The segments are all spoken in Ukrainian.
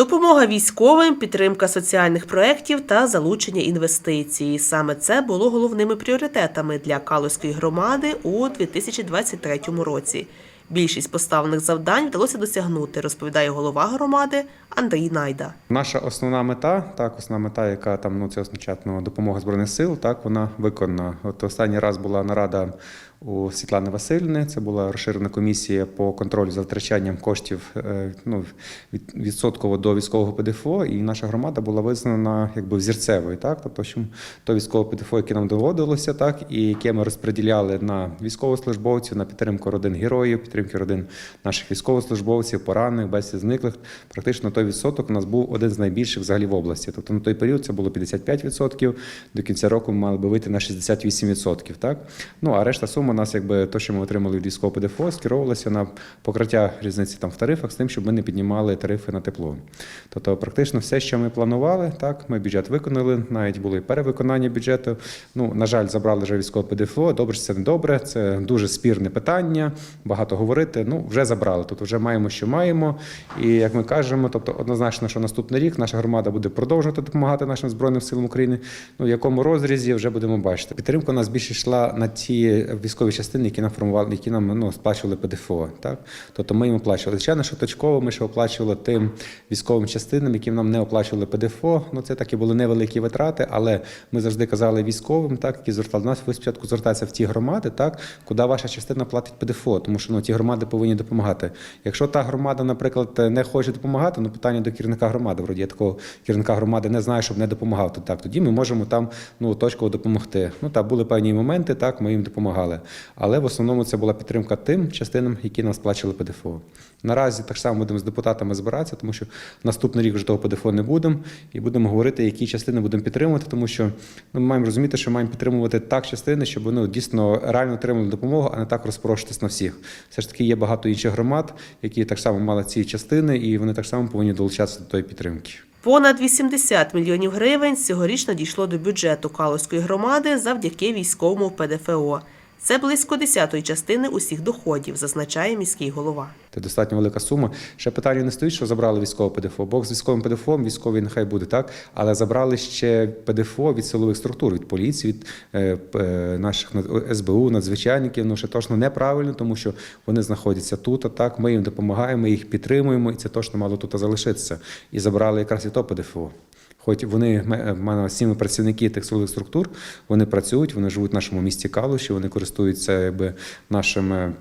Допомога військовим, підтримка соціальних проєктів та залучення інвестицій. Саме це було головними пріоритетами для Калузької громади у 2023 році. Більшість поставлених завдань вдалося досягнути, розповідає голова громади Андрій Найда. Наша основна мета, так, основна мета, яка там ну це означає ну, допомога збройних сил, так вона виконана. От останній раз була нарада у Світлани Васильівни. Це була розширена комісія по контролю за втрачанням коштів е, ну, від, відсотково до військового ПДФО, і наша громада була визнана якби взірцевою, так, тобто, що то військове ПДФО, яке нам доводилося, так, і яке ми розподіляли на військовослужбовців, на підтримку родин героїв, підтримки родин наших військовослужбовців, поранених, безвісти зниклих. Практично той відсоток у нас був один з найбільших взагалі в області. Тобто на той період це було 55%, до кінця року ми мали би вийти на 68%. Так? Ну а решта сума у нас, якби то, що ми отримали від військового ПДФО, скеровувалося на покриття різниці там в тарифах з тим, щоб ми не піднімали тарифи на тепло. Тобто, практично все, що ми планували, так ми бюджет виконали, навіть було і перевиконання бюджету. Ну на жаль, забрали вже військове ПДФО. Добре, це не добре. Це дуже спірне питання. Багато говорити. Ну вже забрали. Тут вже маємо, що маємо. І як ми кажемо, тобто однозначно, що наступний рік наша громада буде продовжувати допомагати нашим збройним силам України. Ну в якому розрізі вже будемо бачити. Підтримка у нас більше йшла на ті військові частини, які нам формували, які нам ну сплачували ПДФО. Так тобто ми їм оплачували. Звичайно, що точково ми ще оплачували тим військовим частинам, яким нам не оплачували ПДФО. Ну це такі були невеликі витрати, але ми завжди казали військовим, так які звертали нас. Ви спочатку звертається в ті громади, так куди ваша частина платить ПДФО, тому що ну ті громади повинні допомагати. Якщо та громада, наприклад, не хоче допомагати, ну питання до керівника громади. Вроді я такого керівника громади не знаю, щоб не допомагав. То так тоді ми можемо там ну точково допомогти. Ну так були певні моменти, так ми їм допомагали. Але в основному це була підтримка тим частинам, які нам сплачували ПДФО. Наразі так само будемо з депутатами збиратися, тому що наступний рік вже того ПДФО не будемо, і будемо говорити, які частини будемо підтримувати, тому що ну, ми маємо розуміти, що маємо підтримувати так частини, щоб вони дійсно реально отримали допомогу, а не так розпорошитись на всіх. Все ж таки є багато інших громад, які так само мали ці частини, і вони так само повинні долучатися до тої підтримки. Понад 80 мільйонів гривень цьогоріч надійшло до бюджету Калузької громади завдяки військовому ПДФО. Це близько десятої частини усіх доходів, зазначає міський голова. Це достатньо велика сума. Ще питання не стоїть, що забрали військове ПДФО. Бог з військовим ПДФО, військовий нехай буде так, але забрали ще ПДФО від силових структур, від поліції, від е, е, наших над- СБУ, надзвичайників. Ну ще точно неправильно, тому що вони знаходяться тут. А так ми їм допомагаємо, ми їх підтримуємо, і це точно мало тут залишитися. І забрали якраз і то ПДФО. Хоч вони в мене сім працівники тих силових структур, вони працюють, вони живуть в нашому місті Калуші, вони користуються якби нашими.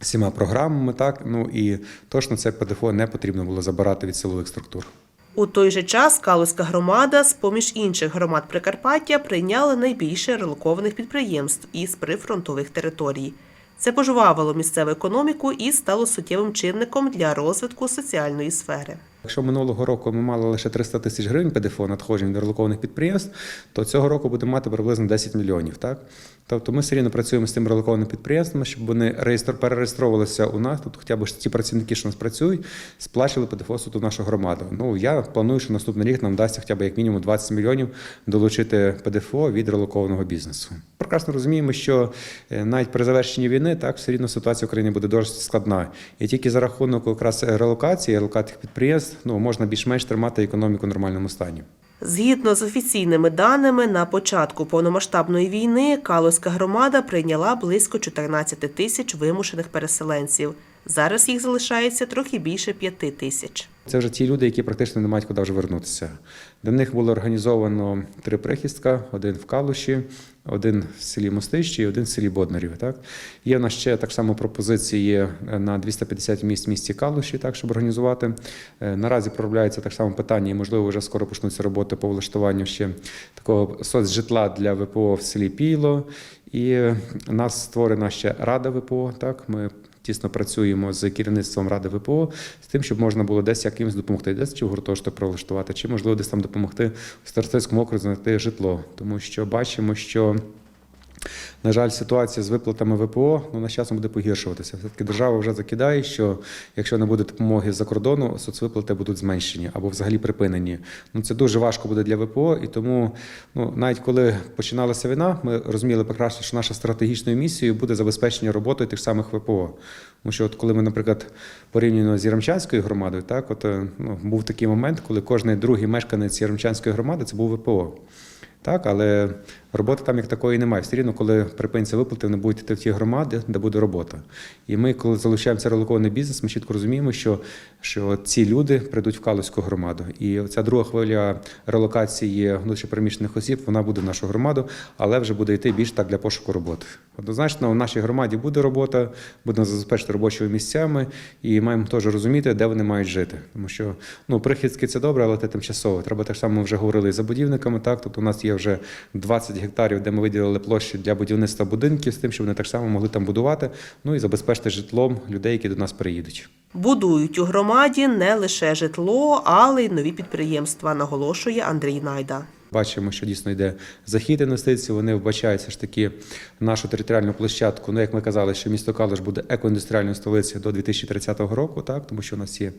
Всіма програмами, так ну і точно це ПДФО не потрібно було забирати від силових структур. У той же час Калузька громада, з поміж інших громад Прикарпаття, прийняла найбільше релокованих підприємств із прифронтових територій. Це пожвавило місцеву економіку і стало суттєвим чинником для розвитку соціальної сфери. Якщо минулого року ми мали лише 300 тисяч гривень ПДФО надходжень від релокованих підприємств, то цього року будемо мати приблизно 10 мільйонів. Так? Тобто ми все рівно працюємо з тими релокованими підприємствами, щоб вони реєстр перереєстровувалися у нас, тобто хоча б ті працівники, що у нас працюють, сплачували ПДФО в нашу громаду. Ну я планую, що наступний рік нам вдасться хоча б як мінімум 20 мільйонів долучити ПДФО від релокованого бізнесу. Прекрасно розуміємо, що е, навіть при завершенні війни так все рівно ситуація в Україні буде досить складна. І тільки за рахунок якраз релокації, релокації підприємств, ну можна більш-менш тримати економіку в нормальному стані. Згідно з офіційними даними, на початку повномасштабної війни Калузька громада прийняла близько 14 тисяч вимушених переселенців. Зараз їх залишається трохи більше 5 тисяч. Це вже ті люди, які практично не мають куди вже вернутися. Для них було організовано три прихистка: один в Калуші, один в селі Мостищі і один в селі Боднарів. Так є в нас ще так само пропозиції на 250 місць в місті Калуші, так щоб організувати. Е, Наразі проробляється так само питання, і можливо вже скоро почнуться роботи по влаштуванню ще такого соцжитла для ВПО в селі Піло. І у нас створена ще рада ВПО. Так ми тісно працюємо з керівництвом ради ВПО з тим, щоб можна було десь якимось допомогти, десь чи в гуртожиток пролаштувати, чи можливо десь там допомогти в Старостинському окрузі знайти житло, тому що бачимо, що. На жаль, ситуація з виплатами ВПО ну, часом буде погіршуватися. Все-таки держава вже закидає, що якщо не буде допомоги з-за кордону, соцвиплати будуть зменшені або взагалі припинені. Ну це дуже важко буде для ВПО, і тому ну навіть коли починалася війна, ми розуміли прекрасно, що наша стратегічною місією буде забезпечення роботою тих самих ВПО. Тому що, от коли ми, наприклад, порівняно з Яремчанською громадою, так, от, е, ну, був такий момент, коли кожен другий мешканець Яремчанської громади це був ВПО. Так, але роботи там як такої немає. Все рівно, коли припиниться виплати, вони будуть йти в ті громади, де буде робота. І ми, коли залучаємося релокований бізнес, ми чітко розуміємо, що, що ці люди прийдуть в Калузьку громаду. І ця друга хвиля релокації внутрішньопереміщених осіб, вона буде в нашу громаду, але вже буде йти більш так для пошуку роботи. Однозначно, в нашій громаді буде робота, буде забезпечити робочими місцями, і маємо теж розуміти, де вони мають жити. Тому що ну, прихідськи це добре, але це тимчасово. Треба так само вже говорили і за будівниками. Так, тобто у нас є вже 20 гектарів, де ми виділили площі для будівництва будинків з тим, щоб вони так само могли там будувати, ну і забезпечити житлом людей, які до нас приїдуть. Будують у громаді не лише житло, але й нові підприємства, наголошує Андрій Найда. Бачимо, що дійсно йде захід інвестицій. Вони вбачають все ж таки нашу територіальну площадку. Ну, як ми казали, що місто Калуш буде екоіндустріальною столицею до 2030 року, так тому що у нас є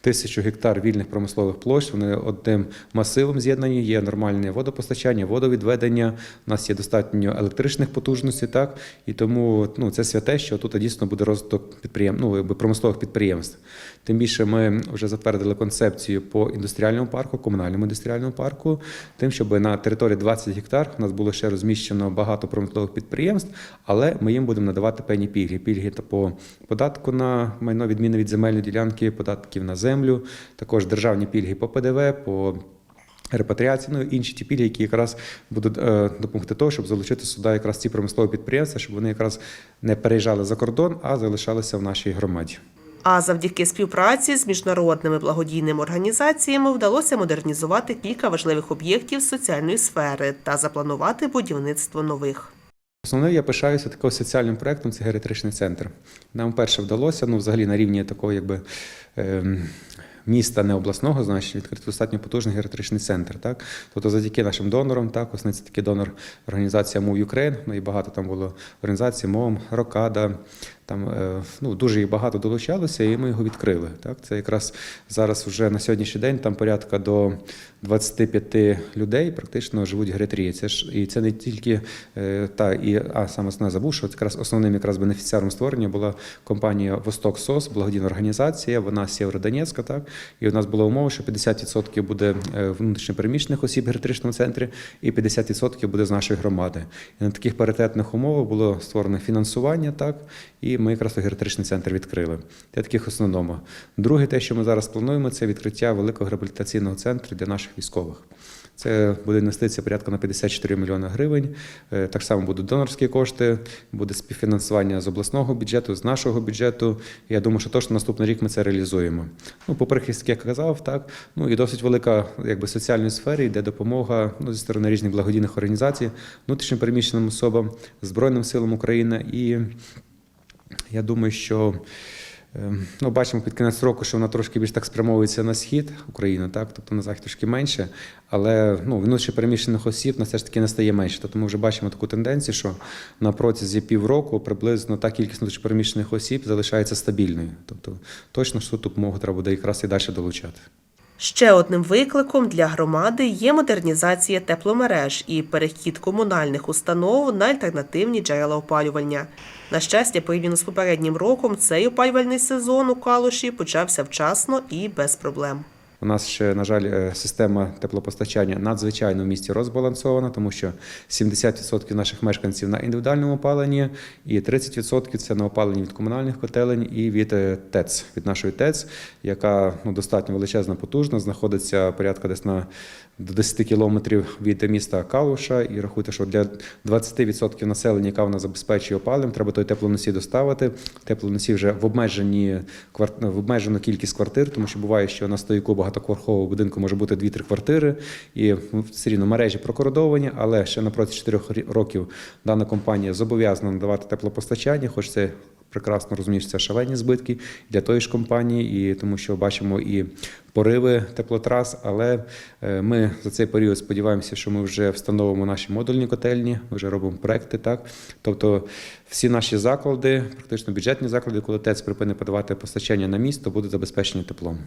тисячу гектар вільних промислових площ. Вони одним масивом з'єднані. Є нормальне водопостачання, водовідведення. У нас є достатньо електричних потужностей, так і тому ну це святе, що тут дійсно буде розвиток підприєм... ну, якби промислових підприємств. Тим більше ми вже затвердили концепцію по індустріальному парку, комунальному індустріальному парку, тим, щоб на території 20 гектар у нас було ще розміщено багато промислових підприємств, але ми їм будемо надавати певні пільги. Пільги та по податку на майно відміни від земельної ділянки, податків на землю, також державні пільги по ПДВ, по Репатріації, ну інші ті пільги, які якраз будуть е, допомогти того, щоб залучити сюди якраз ці промислові підприємства, щоб вони якраз не переїжджали за кордон, а залишалися в нашій громаді. А завдяки співпраці з міжнародними благодійними організаціями вдалося модернізувати кілька важливих об'єктів соціальної сфери та запланувати будівництво нових. Основною я пишаюся таким соціальним проектом це геріатричний центр. Нам перше вдалося, ну взагалі на рівні такого, якби. ем, Міста не обласного, значить, відкрити достатньо потужний геріатричний центр. Так? Тобто завдяки нашим донорам, так, ось це такий донор організація Move Ukraine, ну і багато там було організацій, МОМ, Рокада, там е, ну, дуже їх багато долучалося, і ми його відкрили. Так? Це якраз зараз вже на сьогоднішній день там порядка до 25 людей практично живуть в геріатрії. Це ж і це не тільки е, та і а саме основне забув, що якраз основним якраз бенефіціаром створення була компанія Восток СОС, благодійна організація. Вона з Сєвєродонецька, так і у нас була умова, що 50% буде е, внутрішньопереміщених осіб в геріатричному центрі, і 50% буде з нашої громади. І на таких паритетних умовах було створено фінансування, так і ми якраз геріатричний центр відкрили. Це таких основному. Друге, те, що ми зараз плануємо, це відкриття великого реабілітаційного центру для наших військових. Це буде інвестиція порядка на 54 мільйони гривень. Е, Так само будуть донорські кошти, буде співфінансування з обласного бюджету, з нашого бюджету. Я думаю, що точно наступний рік ми це реалізуємо. Ну, по прихистки, як я казав, так ну і досить велика, якби соціальної сфері, йде допомога ну, зі сторони різних благодійних організацій, внутрішньопереміщеним особам, Збройним силам України. І я думаю, що. е, Ну, бачимо під кінець року, що вона трошки більш так спрямовується на схід України, так тобто на захід трошки менше, але ну внутрішньо переміщених осіб на все ж таки не стає менше. Тобто ми вже бачимо таку тенденцію, що на протязі півроку приблизно та кількість внутрішньо переміщених осіб залишається стабільною. Тобто точно що тут допомогу треба буде якраз і далі долучати. Ще одним викликом для громади є модернізація тепломереж і перехід комунальних установ на альтернативні джерела опалювання. На щастя, порівняно з попереднім роком, цей опалювальний сезон у Калуші почався вчасно і без проблем. У нас ще, на жаль, е, система теплопостачання надзвичайно в місті розбалансована, тому що 70% наших мешканців на індивідуальному опаленні, і 30% це на опаленні від комунальних котелень і від е, ТЕЦ, від нашої ТЕЦ, яка ну, достатньо величезна, потужна, знаходиться порядка десь на до 10 кілометрів від міста Калуша. І рахуйте, що для 20% населення, яка вона забезпечує опаленням, треба той теплоносій доставити. Теплоносій вже в обмежені в обмежену кількість квартир, тому що буває, що на стояку багатоповерхового будинку може бути 2-3 квартири, і ну, все рівно мережі прокордовані, але ще на протязі 4 років дана компанія зобов'язана надавати теплопостачання, хоч це прекрасно розумієш, це шалені збитки для тої ж компанії, і тому що бачимо і пориви теплотрас. Але е, ми за цей період сподіваємося, що ми вже встановимо наші модульні котельні, ми вже робимо проекти. Так, тобто всі наші заклади, практично бюджетні заклади, коли ТЕЦ припинить подавати постачання на місто, будуть забезпечені теплом.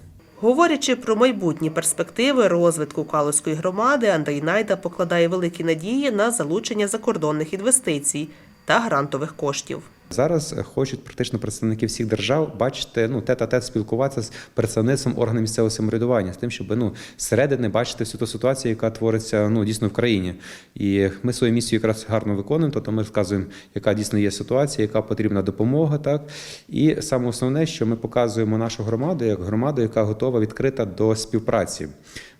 Говорячи про майбутні перспективи розвитку Калуської громади, Андрій Найда покладає великі надії на залучення закордонних інвестицій та грантових коштів. Зараз е, хочуть практично представники всіх держав бачити ну тет а тет спілкуватися з представництвом органів місцевого самоврядування з тим, щоб ну зсередини бачити всю ту ситуацію, яка твориться ну дійсно в країні. І ми свою місію якраз гарно виконуємо. Тобто ми розказуємо, яка дійсно є ситуація, яка потрібна допомога. Так і саме основне, що ми показуємо нашу громаду як громаду, яка готова відкрита до співпраці.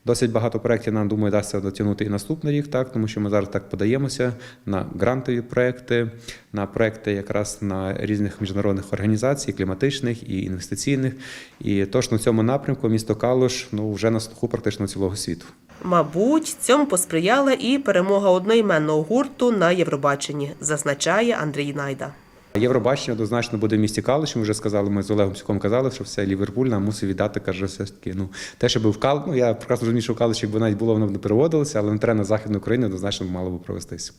Досить багато проєктів нам думаю дасться дотягнути і наступний рік, так тому що ми зараз так подаємося на грантові проекти, на проекти якраз на різних міжнародних організацій, кліматичних і інвестиційних. І тож на цьому напрямку місто Калуш ну вже на слуху практично цілого світу. Мабуть, цьому посприяла і перемога одноіменного гурту на Євробаченні, зазначає Андрій Найда. Євробачення однозначно буде в місті Калуш. Ми вже сказали, ми з Олегом Сюком казали, що все Ліверпуль нам мусить віддати, каже, все ж таки. Ну те, щоб в Кал... ну я прекрасно розумію, що в Калуші, якби навіть було, воно б не переводилося, але на терена Західної України однозначно мало б провестися.